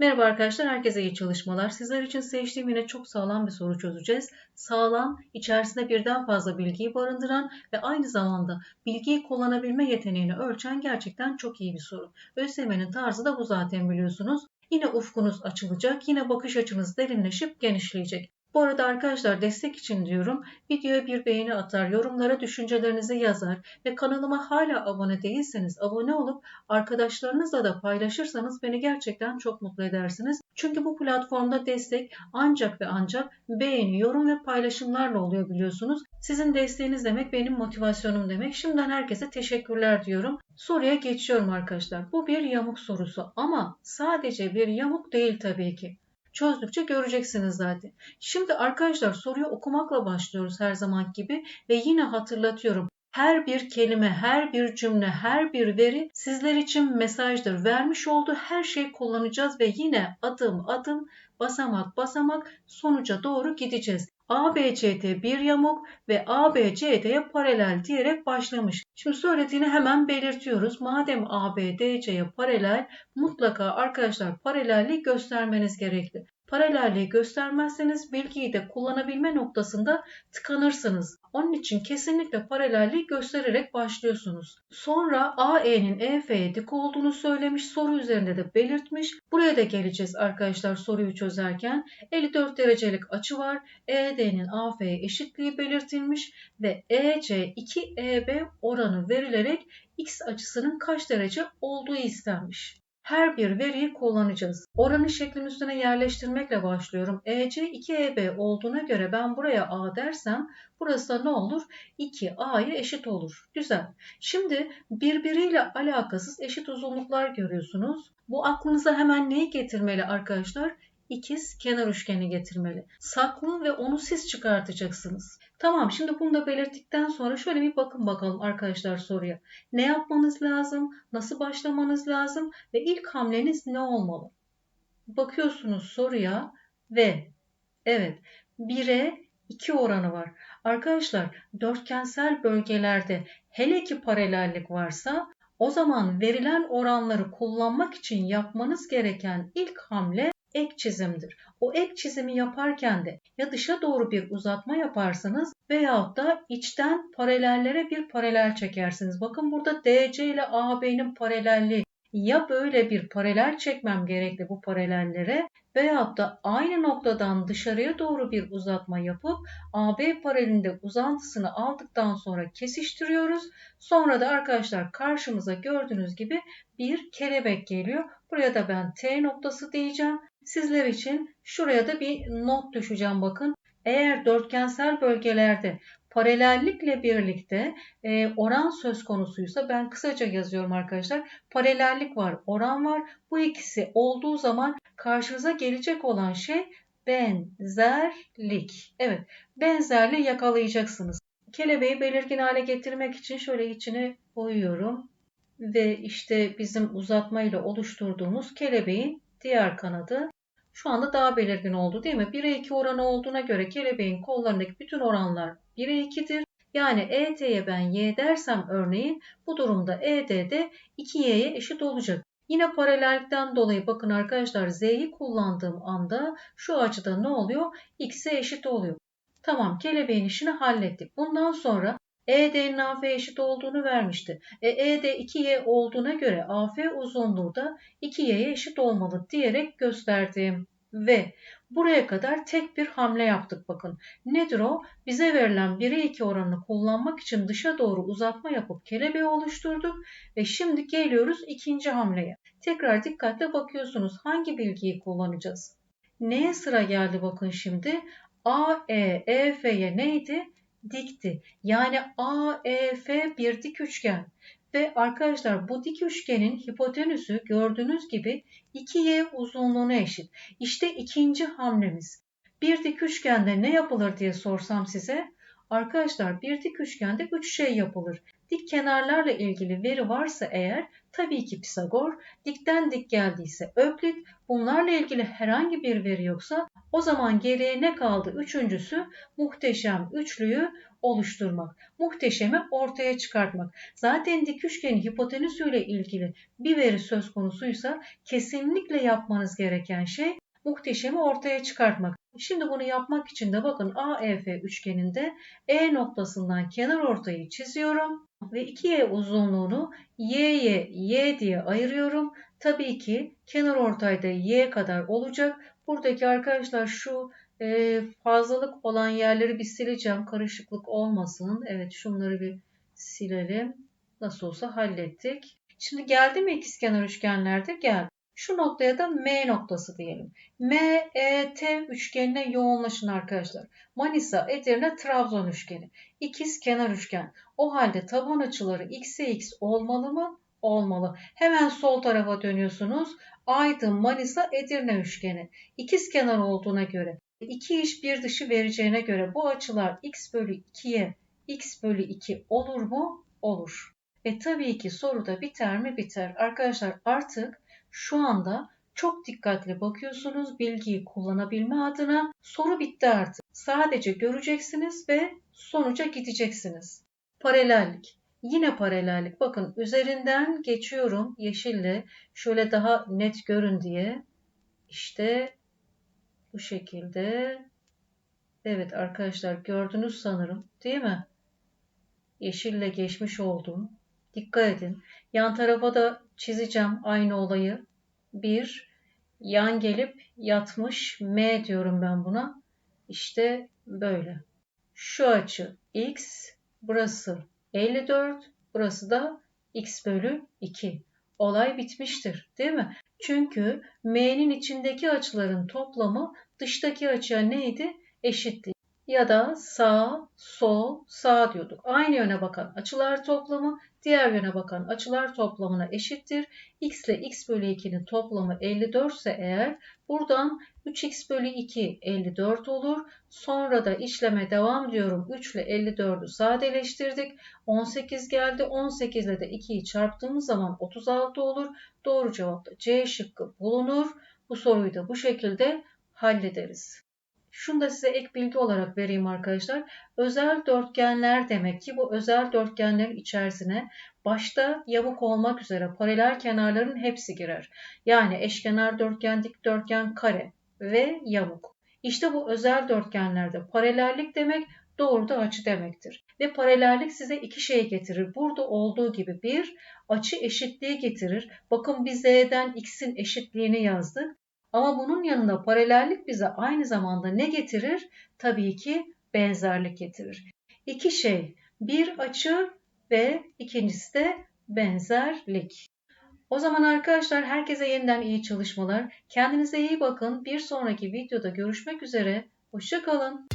Merhaba arkadaşlar, herkese iyi çalışmalar. Sizler için seçtiğim yine çok sağlam bir soru çözeceğiz. Sağlam, içerisinde birden fazla bilgiyi barındıran ve aynı zamanda bilgiyi kullanabilme yeteneğini ölçen gerçekten çok iyi bir soru. ÖSYM'nin tarzı da bu zaten biliyorsunuz. Yine ufkunuz açılacak, yine bakış açınız derinleşip genişleyecek. Bu arada arkadaşlar destek için diyorum videoya bir beğeni atar, yorumlara düşüncelerinizi yazar ve kanalıma hala abone değilseniz abone olup arkadaşlarınızla da paylaşırsanız beni gerçekten çok mutlu edersiniz. Çünkü bu platformda destek ancak ve ancak beğeni, yorum ve paylaşımlarla oluyor biliyorsunuz. Sizin desteğiniz demek benim motivasyonum demek. Şimdiden herkese teşekkürler diyorum. Soruya geçiyorum arkadaşlar. Bu bir yamuk sorusu ama sadece bir yamuk değil tabii ki. Çözdükçe göreceksiniz zaten. Şimdi arkadaşlar soruyu okumakla başlıyoruz her zaman gibi ve yine hatırlatıyorum. Her bir kelime, her bir cümle, her bir veri sizler için mesajdır. Vermiş olduğu her şeyi kullanacağız ve yine adım adım basamak basamak sonuca doğru gideceğiz. ABCD bir yamuk ve ABCD'ye paralel diyerek başlamış. Şimdi söylediğini hemen belirtiyoruz. Madem ABDC'ye paralel mutlaka arkadaşlar paralelliği göstermeniz gerekli. Paralelliği göstermezseniz bilgiyi de kullanabilme noktasında tıkanırsınız. Onun için kesinlikle paralelliği göstererek başlıyorsunuz. Sonra AE'nin EF'ye dik olduğunu söylemiş, soru üzerinde de belirtmiş. Buraya da geleceğiz arkadaşlar soruyu çözerken. 54 derecelik açı var. ED'nin AF'ye eşitliği belirtilmiş ve EC 2EB oranı verilerek X açısının kaç derece olduğu istenmiş her bir veriyi kullanacağız. Oranı şeklin üstüne yerleştirmekle başlıyorum. EC 2EB olduğuna göre ben buraya A dersem burası da ne olur? 2A'ya eşit olur. Güzel. Şimdi birbiriyle alakasız eşit uzunluklar görüyorsunuz. Bu aklınıza hemen neyi getirmeli arkadaşlar? İkiz kenar üçgeni getirmeli. Saklı ve onu siz çıkartacaksınız. Tamam şimdi bunu da belirttikten sonra şöyle bir bakın bakalım arkadaşlar soruya. Ne yapmanız lazım? Nasıl başlamanız lazım? Ve ilk hamleniz ne olmalı? Bakıyorsunuz soruya ve evet 1'e 2 oranı var. Arkadaşlar dörtgensel bölgelerde hele ki paralellik varsa o zaman verilen oranları kullanmak için yapmanız gereken ilk hamle ek çizimdir. O ek çizimi yaparken de ya dışa doğru bir uzatma yaparsınız veyahut da içten paralellere bir paralel çekersiniz. Bakın burada DC ile AB'nin paralelliği ya böyle bir paralel çekmem gerekli bu paralellere veyahut da aynı noktadan dışarıya doğru bir uzatma yapıp AB paralelinde uzantısını aldıktan sonra kesiştiriyoruz. Sonra da arkadaşlar karşımıza gördüğünüz gibi bir kelebek geliyor. Buraya da ben T noktası diyeceğim. Sizler için şuraya da bir not düşeceğim bakın. Eğer dörtgensel bölgelerde paralellikle birlikte e, oran söz konusuysa ben kısaca yazıyorum arkadaşlar. Paralellik var, oran var. Bu ikisi olduğu zaman karşınıza gelecek olan şey benzerlik. Evet, benzerliği yakalayacaksınız. Kelebeği belirgin hale getirmek için şöyle içine boyuyorum. Ve işte bizim uzatmayla oluşturduğumuz kelebeğin diğer kanadı şu anda daha belirgin oldu değil mi? 1'e 2 oranı olduğuna göre kelebeğin kollarındaki bütün oranlar 1'e 2'dir. Yani ET'ye ben Y dersem örneğin bu durumda ED de 2Y'ye eşit olacak. Yine paralellikten dolayı bakın arkadaşlar Z'yi kullandığım anda şu açıda ne oluyor? X'e eşit oluyor. Tamam kelebeğin işini hallettik. Bundan sonra ED'nin AF eşit olduğunu vermişti. E, ED 2Y olduğuna göre AF uzunluğu da 2Y'ye eşit olmalı diyerek gösterdim. Ve buraya kadar tek bir hamle yaptık bakın. Nedir o? Bize verilen 1'e 2 oranını kullanmak için dışa doğru uzatma yapıp kelebeği oluşturduk. Ve şimdi geliyoruz ikinci hamleye. Tekrar dikkatle bakıyorsunuz hangi bilgiyi kullanacağız? Neye sıra geldi bakın şimdi? A, E, E, F'ye neydi? Dikti. Yani AEF bir dik üçgen. Ve arkadaşlar bu dik üçgenin hipotenüsü gördüğünüz gibi 2y uzunluğuna eşit. İşte ikinci hamlemiz. Bir dik üçgende ne yapılır diye sorsam size. Arkadaşlar bir dik üçgende 3 şey yapılır. Dik kenarlarla ilgili veri varsa eğer tabii ki Pisagor, dikten dik geldiyse Öklit, bunlarla ilgili herhangi bir veri yoksa o zaman geriye ne kaldı? Üçüncüsü muhteşem üçlüyü oluşturmak. Muhteşemi ortaya çıkartmak. Zaten dik üçgenin hipotenüsüyle ilgili bir veri söz konusuysa kesinlikle yapmanız gereken şey muhteşemi ortaya çıkartmak. Şimdi bunu yapmak için de bakın AEF üçgeninde E noktasından kenar ortayı çiziyorum ve 2Y uzunluğunu Y'ye Y diye ayırıyorum. Tabii ki kenar ortayda Y kadar olacak. Buradaki arkadaşlar şu e, fazlalık olan yerleri bir sileceğim. Karışıklık olmasın. Evet şunları bir silelim. Nasıl olsa hallettik. Şimdi geldi mi ikizkenar üçgenlerde? Geldi. Şu noktaya da M noktası diyelim. MET üçgenine yoğunlaşın arkadaşlar. Manisa, Edirne, Trabzon üçgeni. İkiz kenar üçgen. O halde taban açıları x'e x olmalı mı? Olmalı. Hemen sol tarafa dönüyorsunuz. Aydın, Manisa, Edirne üçgeni. İkiz kenar olduğuna göre, iki iş bir dışı vereceğine göre bu açılar x bölü 2'ye x bölü 2 olur mu? Olur. E tabii ki soruda biter mi? Biter. Arkadaşlar artık şu anda çok dikkatli bakıyorsunuz bilgiyi kullanabilme adına. Soru bitti artık. Sadece göreceksiniz ve sonuca gideceksiniz. Paralellik. Yine paralellik. Bakın üzerinden geçiyorum yeşille. Şöyle daha net görün diye. İşte bu şekilde. Evet arkadaşlar gördünüz sanırım değil mi? Yeşille geçmiş oldum. Dikkat edin. Yan tarafa da çizeceğim aynı olayı. Bir yan gelip yatmış M diyorum ben buna. İşte böyle. Şu açı x, burası 54, burası da x bölü 2. Olay bitmiştir değil mi? Çünkü M'nin içindeki açıların toplamı dıştaki açıya neydi? Eşitti ya da sağ, sol, sağ diyorduk. Aynı yöne bakan açılar toplamı diğer yöne bakan açılar toplamına eşittir. x ile x bölü 2'nin toplamı 54 ise eğer buradan 3x bölü 2 54 olur. Sonra da işleme devam diyorum. 3 ile 54'ü sadeleştirdik. 18 geldi. 18 ile de 2'yi çarptığımız zaman 36 olur. Doğru cevap da C şıkkı bulunur. Bu soruyu da bu şekilde hallederiz. Şunu da size ek bilgi olarak vereyim arkadaşlar. Özel dörtgenler demek ki bu özel dörtgenlerin içerisine başta yamuk olmak üzere paralel kenarların hepsi girer. Yani eşkenar dörtgen, dikdörtgen, kare ve yamuk. İşte bu özel dörtgenlerde paralellik demek doğruda açı demektir. Ve paralellik size iki şey getirir. Burada olduğu gibi bir açı eşitliği getirir. Bakın biz z'den x'in eşitliğini yazdık. Ama bunun yanında paralellik bize aynı zamanda ne getirir? Tabii ki benzerlik getirir. İki şey, bir açı ve ikincisi de benzerlik. O zaman arkadaşlar herkese yeniden iyi çalışmalar. Kendinize iyi bakın. Bir sonraki videoda görüşmek üzere. Hoşçakalın.